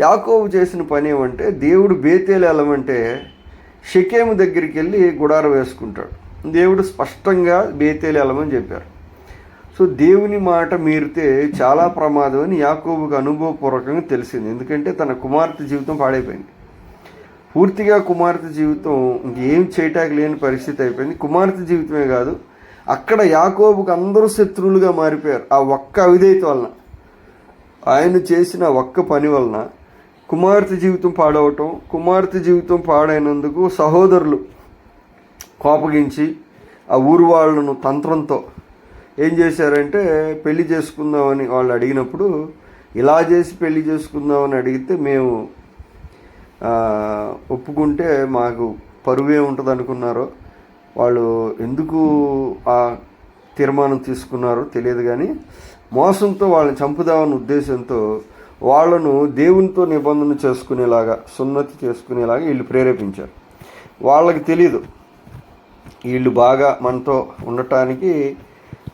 యాకోబు చేసిన పని ఏమంటే దేవుడు బేతేలు వెళ్ళమంటే షకేము దగ్గరికి వెళ్ళి గుడారం వేసుకుంటాడు. దేవుడు స్పష్టంగా బేతేలు వెళ్ళమని చెప్పారు. సో దేవుని మాట మీరితే చాలా ప్రమాదం అని యాకోబుకు అనుభవపూర్వకంగా తెలిసింది. ఎందుకంటే తన కుమార్తె జీవితం పాడైపోయింది. పూర్తిగా కుమార్తె జీవితం ఇంకేం చేయటానికి లేని పరిస్థితి అయిపోయింది. కుమార్తె జీవితమే కాదు అక్కడ యాకోబుకు అందరూ శత్రువులుగా మారిపోయారు. ఆ ఒక్క అవిధేయత వలన. ఆయన చేసిన ఒక్క పని వలన కుమార్తె జీవితం పాడవటం కుమార్తె జీవితం పాడైనందుకు సహోదరులు కోపగించి ఆ ఊరు వాళ్ళను తంత్రంతో ఏం చేశారంటే పెళ్ళి చేసుకుందామని వాళ్ళు అడిగినప్పుడు ఇలా చేసి పెళ్ళి చేసుకుందామని అడిగితే మేము ఒప్పుకుంటే మాకు పరువే ఉంటుంది అనుకున్నారో వాళ్ళు ఎందుకు ఆ తీర్మానం తీసుకున్నారో తెలియదు కానీ మోసంతో వాళ్ళని చంపుదామన్న ఉద్దేశంతో వాళ్ళను దేవునితో నిబంధన చేసుకునేలాగా సున్నతి చేసుకునేలాగా వీళ్ళు ప్రేరేపించారు. వాళ్ళకి తెలియదు వీళ్ళు బాగా మనతో ఉండటానికి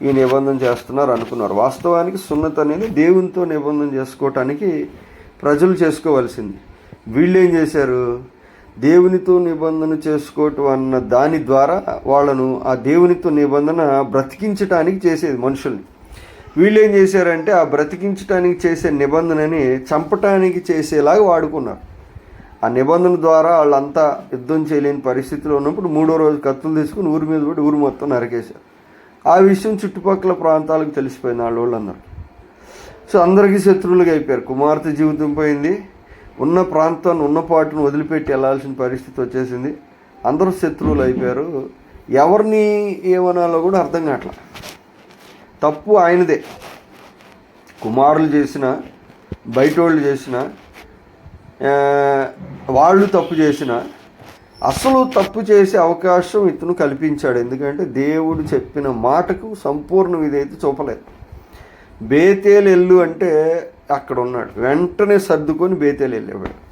ఈ నిబంధన చేస్తున్నారు అనుకున్నారు. వాస్తవానికి సున్నత అనేది దేవునితో నిబంధన చేసుకోవటానికి ప్రజలు చేసుకోవాల్సింది. వీళ్ళు ఏం చేశారు? దేవునితో నిబంధన చేసుకోవటం అన్న దాని ద్వారా వాళ్ళను ఆ దేవునితో నిబంధన బ్రతికించటానికి చేసేది మనుషుల్ని. వీళ్ళు ఏం చేశారంటే ఆ బ్రతికించటానికి చేసే నిబంధనని చంపటానికి చేసేలాగా వాడుకున్నారు. ఆ నిబంధన ద్వారా వాళ్ళంతా యుద్ధం చేయలేని పరిస్థితిలో ఉన్నప్పుడు మూడో రోజు కత్తులు తీసుకుని ఊరి మీద పడి ఊరు మొత్తం నరికేశారు. ఆ విషయం చుట్టుపక్కల ప్రాంతాలకు తెలిసిపోయింది వాళ్ళ వాళ్ళందరూ సో అందరికీ శత్రువులుగా అయిపోయారు. కుమార్తె జీవితం పోయింది. ఉన్న ప్రాంతాన్ని ఉన్న పాటును వదిలిపెట్టి వెళ్ళాల్సిన పరిస్థితి వచ్చేసింది. అందరూ శత్రువులు అయిపోయారు. ఎవరిని ఏమనాలో కూడా అర్థం కావట్లా. తప్పు ఆయనదే. కుమారులు చేసిన బయటోళ్ళు చేసిన వాళ్ళు తప్పు చేసిన అసలు తప్పు చేసే అవకాశం ఇతను కల్పించాడు. ఎందుకంటే దేవుడు చెప్పిన మాటకు సంపూర్ణ విధేయత చూపలేదు. బేతేలు ఎల్లు అంటే అక్కడ ఉన్నాడు. వెంటనే సర్దుకొని బేతేలు వెళ్ళేవాడు.